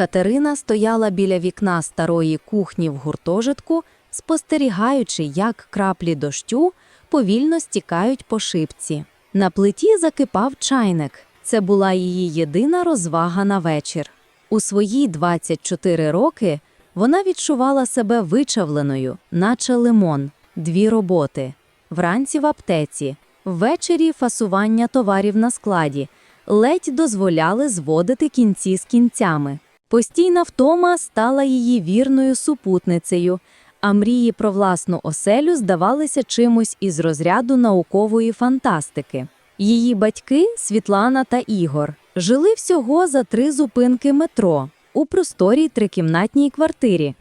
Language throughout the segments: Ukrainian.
Катерина стояла біля вікна старої кухні в гуртожитку, спостерігаючи, як краплі дощу повільно стікають по шибці. На плиті закипав чайник. Це була її єдина розвага на вечір. У свої 24 роки вона відчувала себе вичавленою, наче лимон, дві роботи. Вранці в аптеці, ввечері фасування товарів на складі, ледь дозволяли зводити кінці з кінцями. Постійна втома стала її вірною супутницею, а мрії про власну оселю здавалися чимось із розряду наукової фантастики. Її батьки, Світлана та Ігор, жили всього за три зупинки метро у просторій трикімнатній квартирі.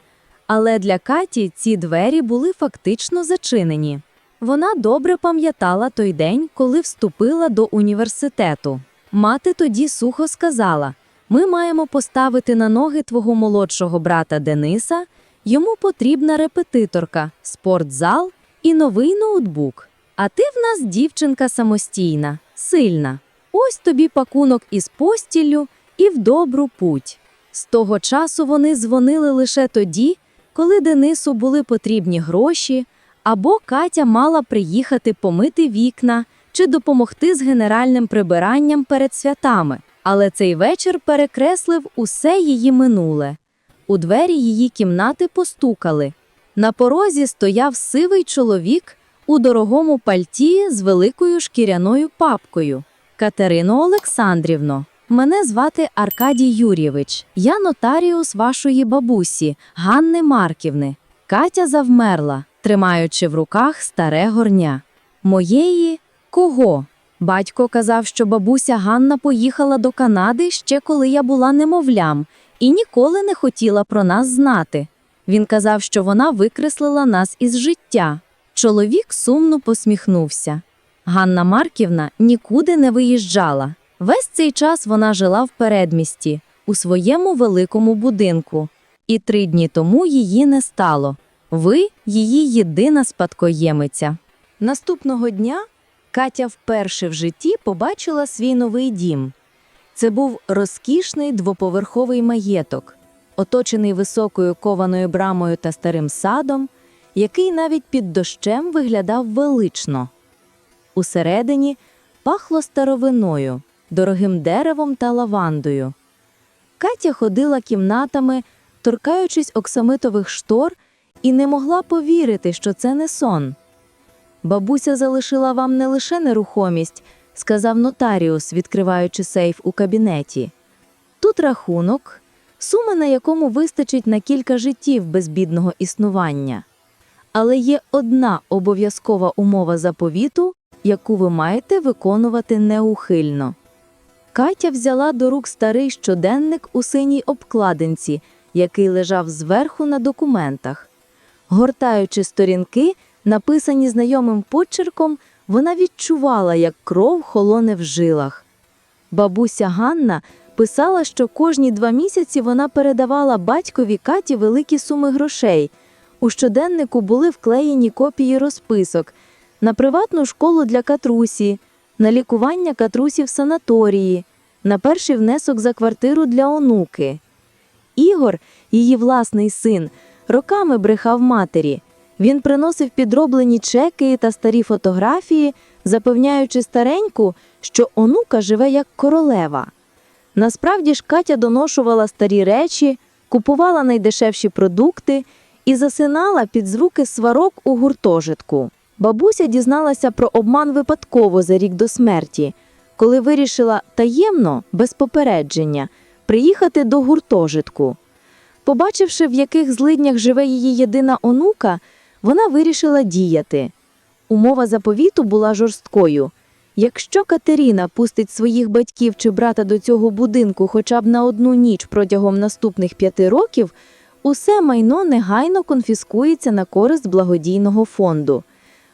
Але для Каті ці двері були фактично зачинені. Вона добре пам'ятала той день, коли вступила до університету. Мати тоді сухо сказала: Ми маємо поставити на ноги твого молодшого брата Дениса, йому потрібна репетиторка, спортзал і новий ноутбук. А ти в нас дівчинка самостійна, сильна. Ось тобі пакунок із постіллю і в добру путь. З того часу вони дзвонили лише тоді, коли Денису були потрібні гроші, або Катя мала приїхати помити вікна чи допомогти з генеральним прибиранням перед святами. Але цей вечір перекреслив усе її минуле. У двері її кімнати постукали. На порозі стояв сивий чоловік у дорогому пальті з великою шкіряною папкою. Катерино Олександрівно, мене звати Аркадій Юрійович. Я нотаріус вашої бабусі, Ганни Марківни. Катя завмерла, тримаючи в руках старе горня. Моєї кого? Батько казав, що бабуся Ганна поїхала до Канади ще коли я була немовлям, і ніколи не хотіла про нас знати. Він казав, що вона викреслила нас із життя. Чоловік сумно посміхнувся. Ганна Марківна нікуди не виїжджала. Весь цей час вона жила в передмісті, у своєму великому будинку. І три дні тому її не стало. Ви її єдина спадкоємиця. Наступного дня Катя вперше в житті побачила свій новий дім. Це був розкішний двоповерховий маєток, оточений високою кованою брамою та старим садом, який навіть під дощем виглядав велично. Усередині пахло старовиною, дорогим деревом та лавандою. Катя ходила кімнатами, торкаючись оксамитових штор, і не могла повірити, що це не сон. Бабуся залишила вам не лише нерухомість, сказав нотаріус, відкриваючи сейф у кабінеті. Тут рахунок, сума на якому вистачить на кілька життів безбідного існування. Але є одна обов'язкова умова заповіту, яку ви маєте виконувати неухильно. Катя взяла до рук старий щоденник у синій обкладинці, який лежав зверху на документах. Гортаючи сторінки, написані знайомим почерком, вона відчувала, як кров холоне в жилах. Бабуся Ганна писала, що кожні два місяці вона передавала батькові Каті великі суми грошей. У щоденнику були вклеєні копії розписок на приватну школу для Катрусі, на лікування Катрусі в санаторії, на перший внесок за квартиру для онуки. Ігор, її власний син, роками брехав матері. Він приносив підроблені чеки та старі фотографії, запевняючи стареньку, що онука живе як королева. Насправді ж Катя доношувала старі речі, купувала найдешевші продукти і засинала під звуки сварок у гуртожитку. Бабуся дізналася про обман випадково за рік до смерті, коли вирішила таємно, без попередження, приїхати до гуртожитку. Побачивши, в яких злиднях живе її єдина онука, вона вирішила діяти. Умова заповіту була жорсткою. Якщо Катерина пустить своїх батьків чи брата до цього будинку хоча б на одну ніч протягом наступних п'яти років, усе майно негайно конфіскується на користь благодійного фонду.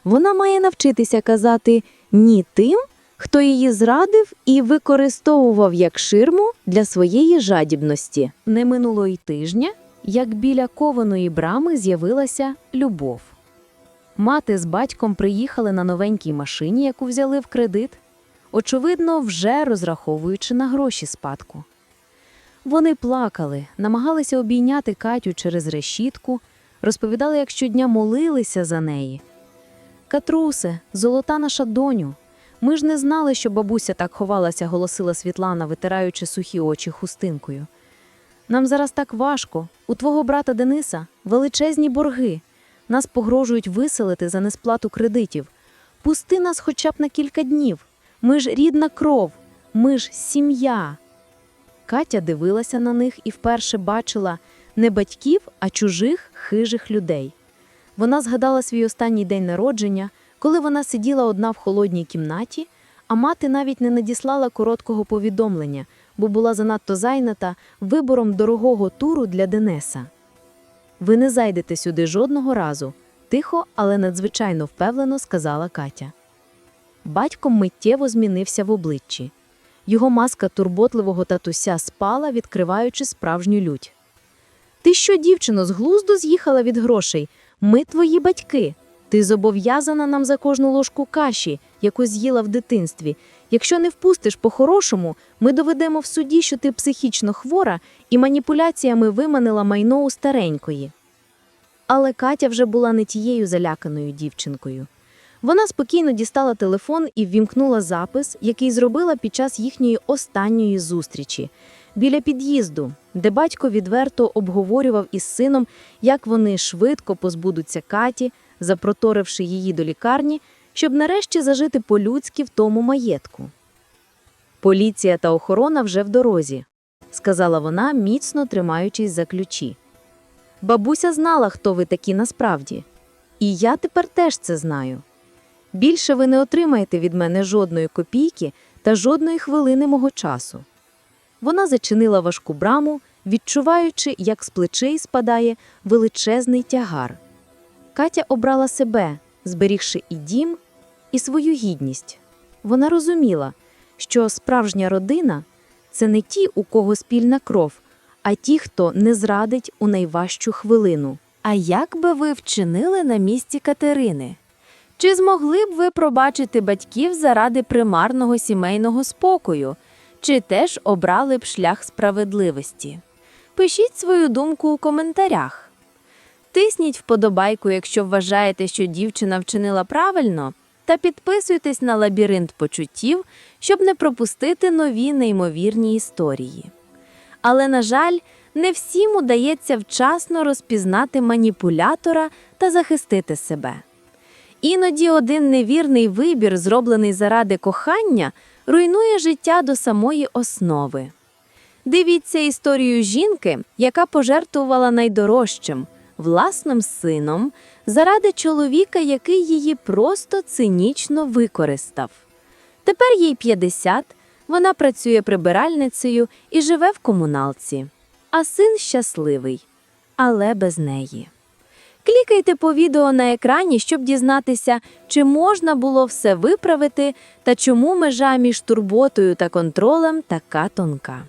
Вона має навчитися казати ні тим, хто її зрадив і використовував як ширму для своєї жадібності. Не минуло й тижня, як біля кованої брами з'явилася любов. Мати з батьком приїхали на новенькій машині, яку взяли в кредит, очевидно, вже розраховуючи на гроші спадку. Вони плакали, намагалися обійняти Катю через решітку, розповідали, як щодня молилися за неї. Катрусе, золота наша доню. Ми ж не знали, що бабуся так ховалася, голосила Світлана, витираючи сухі очі хустинкою. Нам зараз так важко. У твого брата Дениса величезні борги. Нас погрожують виселити за несплату кредитів. Пусти нас хоча б на кілька днів. Ми ж рідна кров, ми ж сім'я. Катя дивилася на них і вперше бачила не батьків, а чужих хижих людей. Вона згадала свій останній день народження, коли вона сиділа одна в холодній кімнаті, а мати навіть не надіслала короткого повідомлення, бо була занадто зайнята вибором дорогого туру для Денеса. Ви не зайдете сюди жодного разу, тихо, але надзвичайно впевнено сказала Катя. Батько миттєво змінився в обличчі. Його маска турботливого татуся спала, відкриваючи справжню лють. Ти що, дівчино, з глузду з'їхала від грошей? Ми твої батьки. Ти зобов'язана нам за кожну ложку каші, яку з'їла в дитинстві. Якщо не впустиш по-хорошому, ми доведемо в суді, що ти психічно хвора і маніпуляціями виманила майно у старенької. Але Катя вже була не тією заляканою дівчинкою. Вона спокійно дістала телефон і ввімкнула запис, який зробила під час їхньої останньої зустрічі біля під'їзду, де батько відверто обговорював із сином, як вони швидко позбудуться Каті, запроторивши її до лікарні, щоб нарешті зажити по-людськи в тому маєтку. Поліція та охорона вже в дорозі, сказала вона, міцно тримаючись за ключі. Бабуся знала, хто ви такі насправді. І я тепер теж це знаю. Більше ви не отримаєте від мене жодної копійки та жодної хвилини мого часу. Вона зачинила важку браму, відчуваючи, як з плечей спадає величезний тягар. Катя обрала себе, зберігши і дім, і свою гідність. Вона розуміла, що справжня родина це не ті, у кого спільна кров, а ті, хто не зрадить у найважчу хвилину. А як би ви вчинили на місці Катерини? Чи змогли б ви пробачити батьків заради примарного сімейного спокою, чи теж обрали б шлях справедливості? Пишіть свою думку у коментарях. Тисніть вподобайку, якщо вважаєте, що дівчина вчинила правильно, та підписуйтесь на лабіринт почуттів, щоб не пропустити нові неймовірні історії. Але, на жаль, не всім удається вчасно розпізнати маніпулятора та захистити себе. Іноді один невірний вибір, зроблений заради кохання, руйнує життя до самої основи. Дивіться історію жінки, яка пожертвувала найдорожчим власним сином заради чоловіка, який її просто цинічно використав. Тепер їй 50, вона працює прибиральницею і живе в комуналці. А син щасливий, але без неї. Клікайте по відео на екрані, щоб дізнатися, чи можна було все виправити та чому межа між турботою та контролем така тонка.